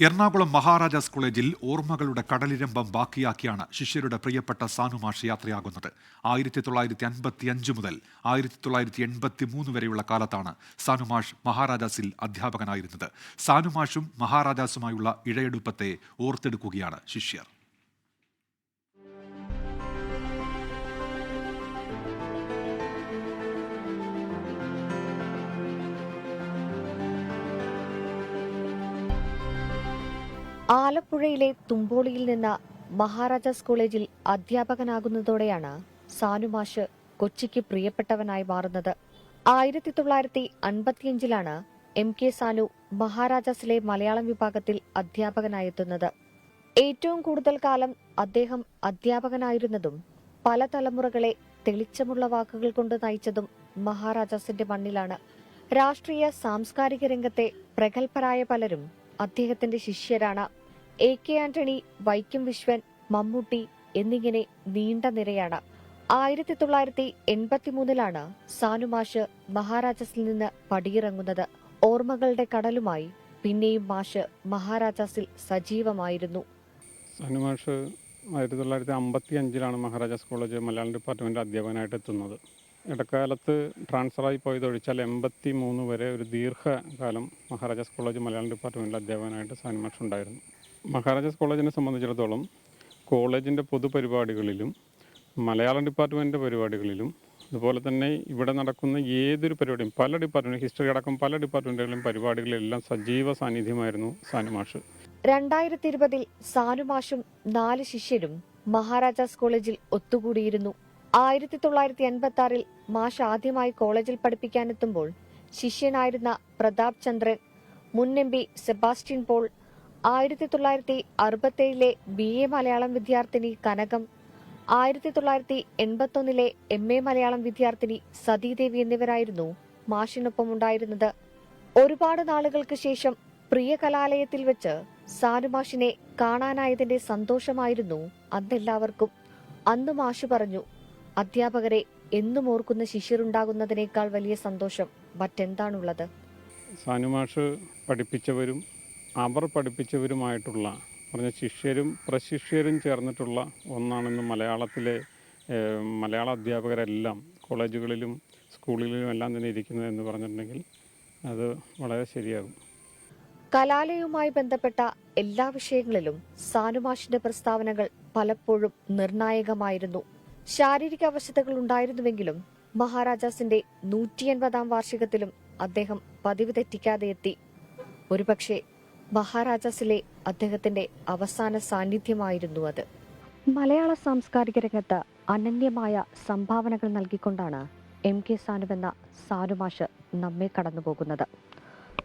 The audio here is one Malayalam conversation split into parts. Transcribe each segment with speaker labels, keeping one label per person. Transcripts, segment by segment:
Speaker 1: എറണാകുളം മഹാരാജാസ് കോളേജിൽ ഓർമ്മകളുടെ കടലിരമ്പം ബാക്കിയാക്കിയാണ് ശിഷ്യരുടെ പ്രിയപ്പെട്ട സാനുമാഷ് യാത്രയാകുന്നത്. ആയിരത്തി തൊള്ളായിരത്തി അൻപത്തി അഞ്ച് മുതൽ ആയിരത്തി തൊള്ളായിരത്തി എൺപത്തി മൂന്ന് വരെയുള്ള കാലത്താണ് സാനുമാഷ് മഹാരാജാസിൽ അധ്യാപകനായിരുന്നത്. സാനുമാഷും മഹാരാജാസുമായുള്ള ഇഴയെടുപ്പത്തെ ഓർത്തെടുക്കുകയാണ് ശിഷ്യർ.
Speaker 2: ആലപ്പുഴയിലെ തുമ്പോളിയിൽ നിന്ന് മഹാരാജാസ് കോളേജിൽ അധ്യാപകനാകുന്നതോടെയാണ് സാനുമാഷ് കൊച്ചിക്ക് പ്രിയപ്പെട്ടവനായി മാറുന്നത്. ആയിരത്തി തൊള്ളായിരത്തി അൻപത്തിയഞ്ചിലാണ് എം കെ സാനു മഹാരാജാസിലെ മലയാളം വിഭാഗത്തിൽ അധ്യാപകനായെത്തുന്നത് ഏറ്റവും കൂടുതൽ കാലം അദ്ദേഹം അധ്യാപകനായിരുന്നതും പല തലമുറകളെ തെളിച്ചമുള്ള വാക്കുകൾ കൊണ്ട് നയിച്ചതും മഹാരാജാസിന്റെ മണ്ണിലാണ്. രാഷ്ട്രീയ സാംസ്കാരിക രംഗത്തെ പ്രഗത്ഭരായ പലരും അദ്ദേഹത്തിന്റെ ശിഷ്യരാണ് എ കെ ആന്റണി വൈക്കം വിശ്വൻ മമ്മൂട്ടി എന്നിങ്ങനെ നീണ്ട നിരയാണ്. ആയിരത്തി തൊള്ളായിരത്തി എൺപത്തിമൂന്നിലാണ് സാനുമാഷ് മഹാരാജാസിൽ നിന്ന് പടിയിറങ്ങുന്നത്. ഓർമ്മകളുടെ കടലുമായി പിന്നെയും മാഷ് മഹാരാജാസിൽ സജീവമായിരുന്നു.
Speaker 3: സാനുമാഷ് ആയിരത്തി തൊള്ളായിരത്തി അമ്പത്തി അഞ്ചിലാണ് മഹാരാജാസ് കോളേജ് മലയാളം ഡിപ്പാർട്ട്മെന്റ് അധ്യാപകനായിട്ട് എത്തുന്നത്. ഇടക്കാലത്ത് ട്രാൻസ്ഫറായി പോയതൊഴിച്ചാൽ എൺപത്തി മൂന്ന് വരെ ഒരു ദീർഘകാലം മഹാരാജാസ് കോളേജ് മലയാളം ഡിപ്പാർട്ട്മെന്റിൽ അധ്യാപകനായിട്ട് സാനുമാഷ് ഉണ്ടായിരുന്നു. മഹാരാജാസ് കോളേജിനെ സംബന്ധിച്ചിടത്തോളം കോളേജിന്റെ പൊതുപരിപാടികളിലും മലയാളം ഡിപ്പാർട്ട്മെന്റിന്റെ പരിപാടികളിലും അതുപോലെ തന്നെ ഇവിടെ നടക്കുന്ന ഏതൊരു പരിപാടിയും പല ഡിപ്പാർട്ട്മെന്റ് ഹിസ്റ്ററി അടക്കം പല ഡിപ്പാർട്ട്മെന്റുകളിലും പരിപാടികളിലെല്ലാം സജീവ സാന്നിധ്യമായിരുന്നു സാനുമാഷ്
Speaker 2: രണ്ടായിരത്തി ഇരുപതിൽ സാനുമാഷും നാല് ശിഷ്യരും മഹാരാജാസ് കോളേജിൽ ഒത്തുകൂടിയിരുന്നു. ആയിരത്തി തൊള്ളായിരത്തി എൺപത്തി ആറിൽ മാഷ് ആദ്യമായി കോളേജിൽ പഠിപ്പിക്കാനെത്തുമ്പോൾ ശിഷ്യനായിരുന്ന പ്രതാപ് ചന്ദ്രൻ മുൻ എം പി സെബാസ്റ്റ്യൻ പോൾ ആയിരത്തി തൊള്ളായിരത്തി അറുപത്തേഴിലെ ബി എ മലയാളം വിദ്യാർത്ഥിനി കനകം ആയിരത്തി തൊള്ളായിരത്തി എൺപത്തൊന്നിലെ എം എ മലയാളം വിദ്യാർത്ഥിനി സതീദേവി എന്നിവരായിരുന്നു മാഷിനൊപ്പം ഉണ്ടായിരുന്നത് ഒരുപാട് നാളുകൾക്ക് ശേഷം പ്രിയ കലാലയത്തിൽ വെച്ച് സാനുമാഷിനെ കാണാനായതിന്റെ സന്തോഷമായിരുന്നു അന്നെല്ലാവർക്കും. അന്ന് മാഷ് പറഞ്ഞു അധ്യാപകരെ എന്നും ഓർക്കുന്ന ശിഷ്യരുണ്ടാകുന്നതിനേക്കാൾ വലിയ സന്തോഷം മറ്റെന്താണുള്ളത്?
Speaker 3: സാനുമാഷ് പഠിപ്പിച്ചവരും അവർ പഠിപ്പിച്ചവരുമായിട്ടുള്ള പറഞ്ഞ ശിഷ്യരും പ്രശിഷ്യരും ചേർന്നിട്ടുള്ള ഒന്നാണെന്ന് മലയാളത്തിലെ മലയാള അധ്യാപകരെല്ലാം കോളേജുകളിലും സ്കൂളുകളിലും എല്ലാം തന്നെ ഇരിക്കുന്നത് എന്ന് പറഞ്ഞിട്ടുണ്ടെങ്കിൽ അത് വളരെ ശരിയാകും.
Speaker 2: കലാലയവുമായി ബന്ധപ്പെട്ട എല്ലാ വിഷയങ്ങളിലും സാനുമാഷിന്റെ പ്രസ്താവനകൾ പലപ്പോഴും നിർണായകമായിരുന്നു. ശാരീരിക അവശതകൾ ഉണ്ടായിരുന്നുവെങ്കിലും മഹാരാജാസിന്റെ നൂറ്റിയൻപതാം വാർഷികത്തിലും അദ്ദേഹം പതിവ് തെറ്റിക്കാതെ എത്തി. ഒരുപക്ഷെ മഹാരാജാസിലെ അദ്ദേഹത്തിന്റെ അവസാന സാന്നിധ്യമായിരുന്നു അത്. മലയാള സാംസ്കാരിക രംഗത്ത് അനന്യമായ സംഭാവനകൾ നൽകിക്കൊണ്ടാണ് എം കെ സാനുവെന്ന സാനുമാഷ് നമ്മെ കടന്നുപോകുന്നത്.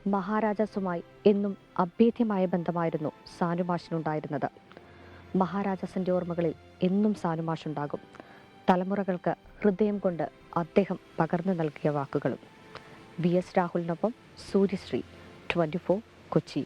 Speaker 2: മഹാരാജാസുമായി എന്നും അഭേദ്യമായ ബന്ധമായിരുന്നു സാനുമാഷിനുണ്ടായിരുന്നത്. മഹാരാജാസിന്റെ ഓർമ്മകളിൽ എന്നും സാനുമാഷുണ്ടാകും. തലമുറകൾക്ക് ഹൃദയം കൊണ്ട് അദ്ദേഹം പകർന്നു നൽകിയ വാക്കുകളും. വി എസ് രാഹുലിനൊപ്പം സൂര്യശ്രീ ട്വന്റി ഫോർ കൊച്ചി.